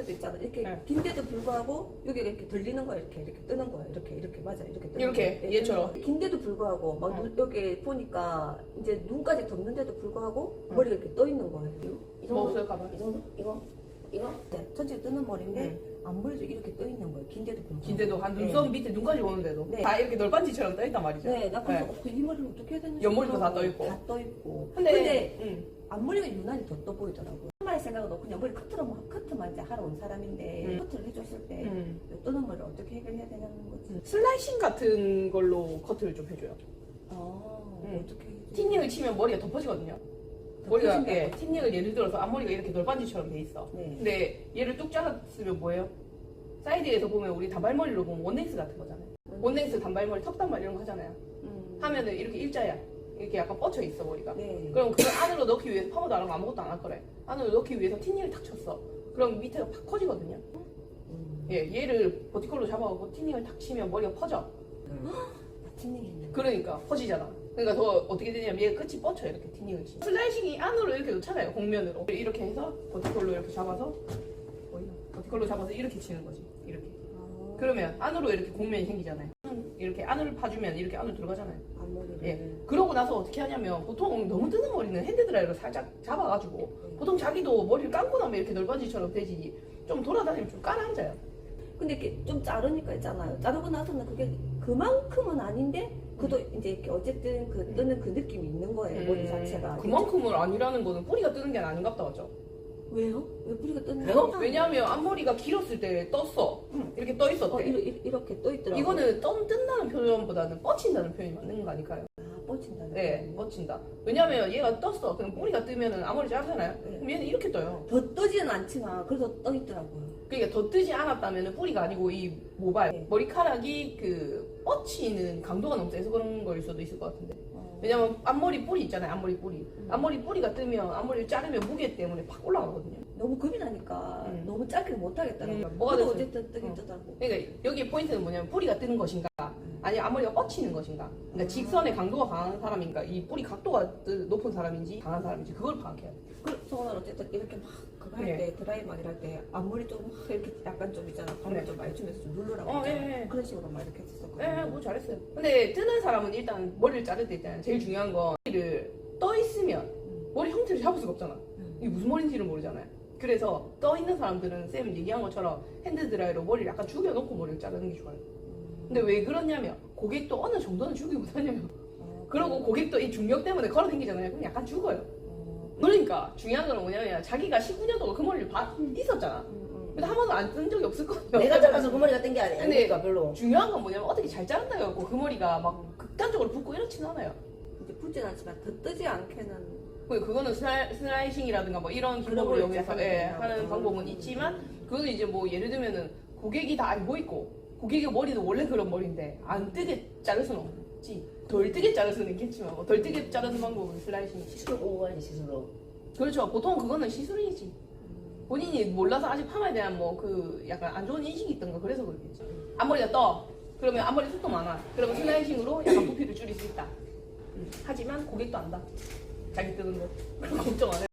자체도 있잖아. 이렇게 네. 긴데도 불구하고 여기가 이렇게 들리는 거야. 이렇게 이렇게 뜨는 거야. 이렇게 이렇게 맞아. 이렇게 뜨는 이렇게, 거야. 얘처럼. 뜨는 거야. 긴데도 불구하고 막 어. 눈- 여기 보니까 이제 눈까지 덮는데도 불구하고 어. 머리가 이렇게 떠 있는 거야. 이뭐 없어요, 가방? 이 정도? 이거? 이거? 네. 전체 뜨는 머리인데 앞머리도 이렇게 떠 있는 거야. 긴데도 불구하고. 긴데도 한 네. 눈썹 밑에 눈까지 오는데도 네. 다 이렇게 널빤지처럼 떠 있단 말이죠. 네, 나 그래서 네. 어, 이 머리를 어떻게 해야 되는지 옆머리도 다. 떠 있고. 다 떠 있고. 근데, 근데 응. 앞머리가 유난히 더 떠 보이더라고요. 엄마의 생각은 너 그냥 머리 커트로 뭐 커트만 이제 하러 온 사람인데 음. 커트를 해줬을 때 응. 요 떠는 머리를 어떻게 해결해야 되냐는 거지. 음. 슬라이싱 같은 걸로 커트를 좀 해줘요. 아, 음. 어떻게? 틴닝을 치면 머리가 덮어지거든요. 머리가 예, 틴닝을 예를 들어서 앞머리가 이렇게 널빤지처럼 돼 있어. 네. 근데 얘를 뚝 잘랐으면 뭐예요? 사이드에서 보면 우리 단발머리로 보면 원넥스 같은 거잖아요. 원넥스 단발머리, 턱단발 이런 거 하잖아요. 음. 하면은 이렇게 일자야. 이렇게 약간 뻗쳐 있어 머리가. 네. 그럼 그걸 안으로 넣기 위해서 파우더 안 하고 아무것도 안 할 거래. 안으로 넣기 위해서 틴닝을 탁 쳤어. 그럼 밑에가 팍 커지거든요. 음. 예, 얘를 버티컬로 잡아가고 틴닝을 탁 치면 머리가 퍼져. 했네. 그러니까 퍼지잖아. 그러니까 더 어떻게 되냐면 얘 끝이 뻗쳐 이렇게 틴닝을 치. 슬라이싱이 안으로 이렇게 놓잖아요. 공면으로. 이렇게 해서 버티컬로 이렇게 잡아서? 버티컬로 잡아서 이렇게 치는 거지. 이렇게. 아, 그러면 안으로 이렇게 공면이 생기잖아요. 이렇게 안으로 파주면 이렇게 안으로 들어가잖아요. 앞머리를. 예. 그러고 나서 어떻게 하냐면 보통 너무 뜨는 머리는 핸드드라이로 살짝 잡아가지고 보통 자기도 머리를 감고 나면 이렇게 널빤지처럼 되지 좀 돌아다니면 좀 깔아앉아요. 근데 이렇게 좀 자르니까 있잖아요. 자르고 나서는 그게 그만큼은 아닌데 그도 이제 이렇게 어쨌든 그 뜨는 그 느낌이 있는 거예요. 머리 자체가. 음, 그만큼은 아니라는 거는 뿌리가 뜨는 게 아닌가 보다 맞죠? 왜요? 왜 뿌리가 뜨는? 거야? 왜냐하면 앞머리가 길었을 때 떴어. 이렇게 떠 있었대. 어, 이렇게, 이렇게 떠 있더라고요. 이거는 떤 뜬다는 표현보다는 뻗친다는 표현이 맞는 거 아닐까요? 아, 뻗친다는 네. 뻗친다. 왜냐하면 얘가 떴어. 그럼 뿌리가 뜨면은 앞머리 자르잖아요. 네. 그럼 얘는 이렇게 떠요. 더 떠지는 않지만 그래도 떠 있더라고요. 그러니까 더 뜨지 않았다면 뿌리가 아니고 이 모발 네. 머리카락이 그 뻗치는 강도가 너무 세서 그런 거일 수도 있을 것 같은데 어. 왜냐면 앞머리 뿌리 있잖아요 앞머리 뿌리 음. 앞머리 뿌리가 뜨면 앞머리를 자르면 무게 때문에 팍 올라가거든요 너무 겁이 나니까 음. 너무 짧게 못 하겠더라고요. 음, 뭐가 됐어요? 어쨌든 뜨긴 어. 뜨더라고. 그러니까 여기 포인트는 뭐냐면 뿌리가 뜨는 것인가 아니면 앞머리가 뻗치는 것인가 그러니까 직선의 강도가 강한 사람인가 이 뿌리 각도가 뜨- 높은 사람인지 강한 사람인지 그걸 파악해야 돼 그래서 오늘 어쨌든 이렇게 막 그거 할 네. 때 드라이 막 이럴 때 앞머리 좀 막 이렇게 약간 좀 있잖아. 발을 네. 좀 많이 주면서 좀 누르라고 어, 했잖아. 예, 예. 그런 식으로 막 이렇게 했었거든요. 예, 뭐 잘했어요. 근데 뜨는 사람은 일단 머리를 자를 때 있잖아요. 제일 중요한 건 머리를 떠 있으면 음. 머리 형태를 잡을 수가 없잖아. 음. 이게 무슨 머리인지를 모르잖아요. 그래서 떠 있는 사람들은 쌤 얘기한 것처럼 핸드 드라이로 머리를 약간 죽여놓고 머리를 자르는 게 좋아요. 근데 왜 그러냐면 고객도 어느 정도는 죽이고 다냐면 어, 그러고 고객도 이 중력 때문에 걸어 다니잖아요. 그럼 약간 죽어요. 어, 그러니까 중요한 건 뭐냐면 자기가 19년 동안 그 머리를 봐 있었잖아. 음, 음. 근데 한 번도 안 뜬 적이 없을 거예요. 내가 잘라서 그 머리가 뜬 게 아니, 근데- 아니니까 별로. 중요한 건 뭐냐면 어떻게 잘 자른다 해갖고 그 머리가 막 극단적으로 붓고 이렇진 않아요. 이제 붓진 않지만 더 뜨지 않게는 그- 그거는 슬라이, 슬라이싱이라든가 뭐 이런 그런 기법을 걸 이용해서 이제 예, 하는 하는. 방법은 있지만 그거는 이제 뭐 예를 들면은 고객이 다 알고 있고 고객의 머리도 원래 그런 머리인데 안 뜨게 자를 수는 없지. 덜 뜨게 자를 수는 있겠지만 뭐덜 뜨게 자르는 방법은 슬라이싱이지. 시술 가야지, 시술로. 그렇죠. 보통 그거는 시술이지. 본인이 몰라서 아직 파마에 대한 뭐 그 약간 안 좋은 인식이 있던가 그래서 그렇겠지. 앞머리가 떠. 그러면 앞머리 숱도 많아. 그러면 슬라이싱으로 약간 부피를 줄일 수 있다. 음, 하지만 고객도 안다. 자기 뜨는 거. 걱정 안 해.